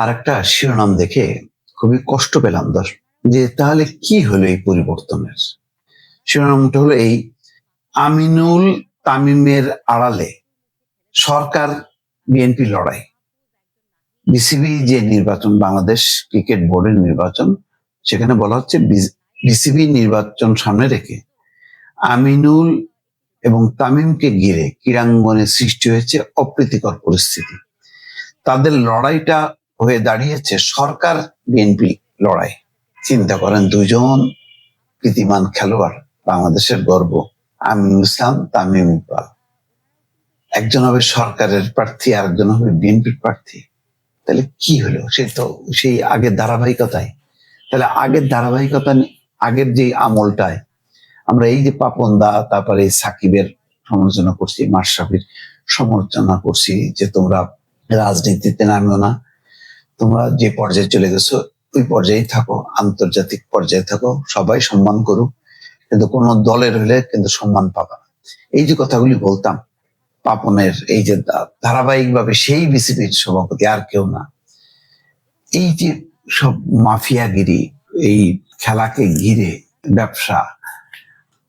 আর একটা শিরোনাম দেখে খুবই কষ্ট পেলাম। দশ যে তাহলে কি হলো এই পরিবর্তনের? শিরোনামটা হলো এই, আমিনুল তামিমের আড়ালে সরকার বিএনপি লড়াই। বিসিবি যে নির্বাচন, বাংলাদেশ ক্রিকেট বোর্ডের নির্বাচন, সেখানে বলা হচ্ছে বিসিবি নির্বাচন সামনে রেখে আমিনুল এবং তামিমকে ঘিরে ক্রীড়াঙ্গনে সৃষ্টি হয়েছে অপ্রীতিকর পরিস্থিতি। তাদের লড়াইটা হয়ে দাঁড়িয়েছে সরকার বিএনপি লড়াই। চিন্তা করেন দুজন কৃতিমান খেলোয়াড়, বাংলাদেশের গর্ব, আমিনুল ইসলাম, তামিম ইকবাল। একজন হবে সরকারের প্রার্থী আর একজন হবে বিএনপির প্রার্থী। তাহলে কি হলো? সে তো সেই আগের ধারাবাহিকতায়। তাহলে আগের ধারাবাহিকতা আগের যে আমলটায় আমরা এই যে পাপন দা, তারপরে সাকিবের সমালোচনা করছি, মাশরাফির সমালোচনা করছি যে তোমরা রাজনীতিতে নামিও না। তোমরা যে পর্যায়ে চলে গেছো, ওই পর্যায়ে থাকো, আন্তর্জাতিক পর্যায়ে থাকো, সবাই সম্মান করুক, কিন্তু কোন দলের হলে কিন্তু সম্মান পাবে না। এই যে কথাগুলি বলতাম, পাপনের এই যে ধারাবাহিকভাবে সেই বিসিবির সভাপতি আর কেউ না। এই যে সব মাফিয়াগিরি, এই খেলাকে ঘিরে ব্যবসা,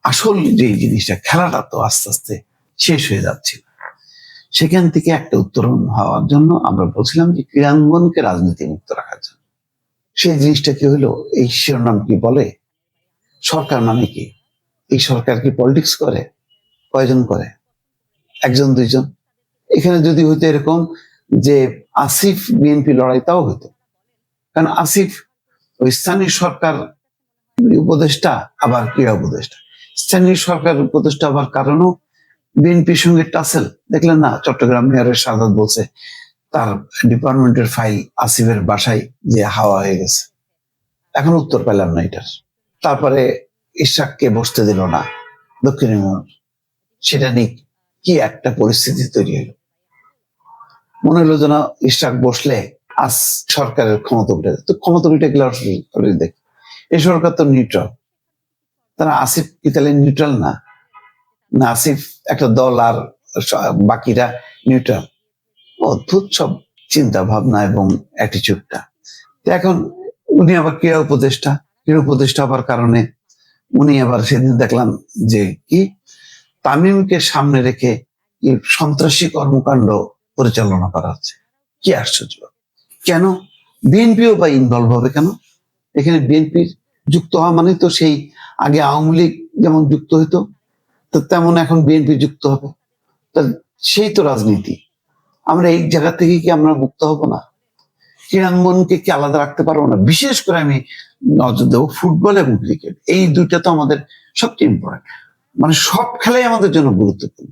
আসল যে জিনিসটা, খেলাটা তো আস্তে আস্তে শেষ হয়ে যাচ্ছে সেখান থেকে একটা উত্তরণ হওয়ার জন্য আমরা বলছিলাম যে ক্রীড়াঙ্গনকে রাজনীতি মুক্ত রাখার জন্য। সেই জিনিসটা কি হলো? এই শিরোনাম কি বলে? সরকার মানে কি? এই সরকার কি পলিটিক্স করে? কয়জন করে? একজন, দুইজন? এখানে যদি হইতো এরকম যে আসিফ বিএনপি লড়াই, তাও হইতো। কারণ আসিফ ওই স্থানীয় সরকার উপদেষ্টা, আবার ক্রীড়া উপদেষ্টা। স্থানীয় সরকার উপদেষ্টা আবার কারণও বিএনপির সঙ্গে টাসেল। দেখলেন না, চট্টগ্রাম মেয়রের সাদাত বলছে, তার ডিপার্টমেন্টের ফাইল আসিফের বাসায় যে হাওয়া হয়ে গেছে। এখন উত্তর পেলাম না এটার। তারপরে ইশাককে বসতে দিল না দক্ষিণ সেটা নিয়ে কি একটা পরিস্থিতি তৈরি হলো। মনে হলো যেন ইশাক বসলে আজ সরকারের ক্ষমতা উঠে। তো ক্ষমতা উঠে গেলে দেখ। এই সরকার তো নিউট্রাল তারা আসিফ কি তাহলে নিউট্রাল না। না আসিফ একটা দল আর বাকিরা নিউট্রাল অদ্ভুত সব চিন্তা ভাবনা এবং অ্যাটিচিউডটা এখন উনি আবার ক্রীড়া উপদেষ্টা। ক্রীড়া উপদেষ্টা হবার কারণে উনি আবার সেদিন দেখলাম যে কি? তামিমকে সামনে রেখে সন্ত্রাসী কর্মকাণ্ড পরিচালনা করা হচ্ছে। কি আশ্চর্য। কেন? বিএনপিও বা ইনভলভ হবে কেন? এখানে বিএনপির যুক্ত হওয়া মানে তো সেই আগে আওয়ামী লীগ যেমন যুক্ত হইতো তো তেমন এখন বিএনপি যুক্ত হবে। তা সেই তো রাজনীতি। আমরা এই জায়গা থেকে কি আমরা মুক্ত হব না? ক্রীড়াঙ্গনকে কি আলাদা রাখতে পারব না? বিশেষ করে আমি নজর দেবো ফুটবল এবং ক্রিকেট। এই দুইটা তো আমাদের সবচেয়ে ইম্পর্টেন্ট মানে সব খেলাই আমাদের জন্য গুরুত্বপূর্ণ।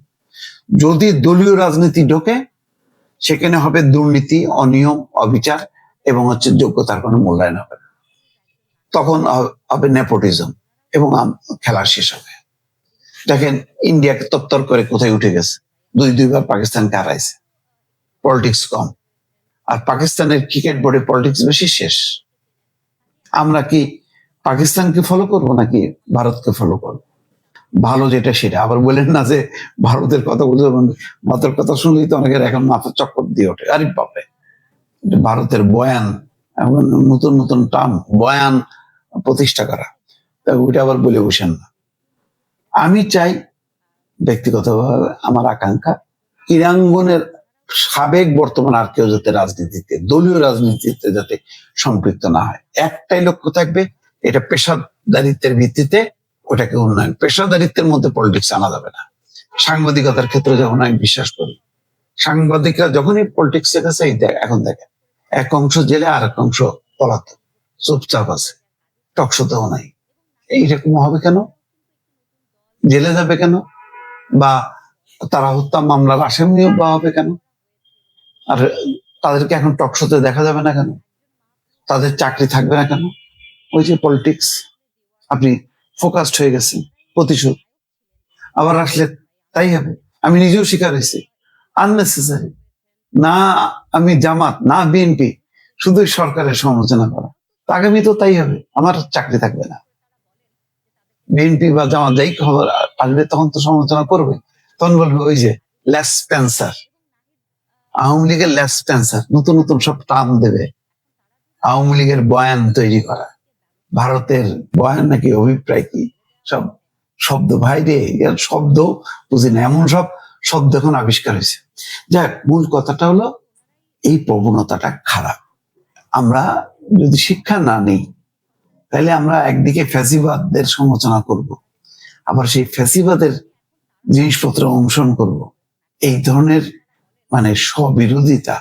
যদি দলীয় রাজনীতি ঢোকে, সেখানে হবে দুর্নীতি, অনিয়ম, অবিচার এবং হচ্ছে যোগ্যতার কোনো মূল্যায়ন হবে তখন হবে নেপোটিজম এবং খেলা শেষ হবে। দেখেন, ইন্ডিয়াকে তত্তর করে কোথায় উঠে গেছে? দুই, দুইবার পাকিস্তানকে হারাইছে। পলিটিক্স কম। আর পাকিস্তানের ক্রিকেট বোর্ডে পলিটিক্স বেশি শেষ। আমরা কি পাকিস্তানকে ফলো করব নাকি ভারতকে ফলো করব? ভালো যেটা সেটা। আবার বলেন না যে ভারতের কথা বলতে ভারতের কথা শুনলেই তো অনেকের এখন মাথা চক্কর দিয়ে ওঠে। আরে বাপরে! এটা ভারতের বয়ান, এখন নতুন নতুন টার্ম বয়ান প্রতিষ্ঠা করা। তা ওইটা আবার বলে বসেন না। আমি চাই ব্যক্তিগতভাবে আমার আকাঙ্ক্ষা ক্রীড়াঙ্গনের সাবেক বর্তমান আর কেউ যাতে রাজনীতিতে, দলীয় রাজনীতিতে যাতে সম্পৃক্ত না হয়। একটাই লক্ষ্য থাকবে, এটা পেশাদারিত্বের ভিত্তিতে ওটাকে উন্নয়ন। পেশাদারিত্বের মধ্যে পলিটিক্স আনা যাবে না। সাংবাদিকতার ক্ষেত্রে যখন আমি বিশ্বাস করি, সাংবাদিকরা যখনই পলিটিক্স এর কাছে এখন দেখে, এক অংশ জেলে আর এক অংশ পলাতক, চুপচাপ আছে টকশো টকশোতেও নাই। এইরকম হবে কেন? জেলে যাবে কেন? বা তারা হত্যা মামলার আসামিও বা হবে কেন? আর তাদেরকে এখন টকশোতে দেখা যাবে না কেন? তাদের চাকরি থাকবে না কেন? ওই যে পলিটিক্স আপনি ফোকাসড হয়ে গেছেন, প্রতিশোধ। আবার আসলে তাই হবে। আমি নিজেও শিকার হয়েছি। আননেসেসারি না আমি জামাত, না বিএনপি শুধু সরকারের সমালোচনা করা। আগামী তো তাই হবে। আমার চাকরি থাকবে না। বিএনপি বা জামাত যাই খবর আসবে, তখন তো সমালোচনা করবে। তখন বলবে ওই যে লেস স্পেন্সার আওয়ামী লীগের লেস স্পেন্সার নতুন নতুন সব টার্ম দেবে। আওয়ামী লীগের বয়ান তৈরি করা। ভারতের বয়ান নাকি অভিপ্রায় কি? সব শব্দ ভাইরে শব্দ, বুঝি না, এমন সব শব্দ এখন আবিষ্কার হয়েছে। যাক, মূল কথাটা হলো, এই প্রবণতাটা খারাপ। আমরা যদি শিক্ষা না নেই তাহলে আমরা একদিকে ফ্যাসিবাদের সমালোচনা করব, আবার সেই ফ্যাসিবাদের জিনিসপত্র অনুসরণ করব। এই ধরনের মানে স্ববিরোধিতা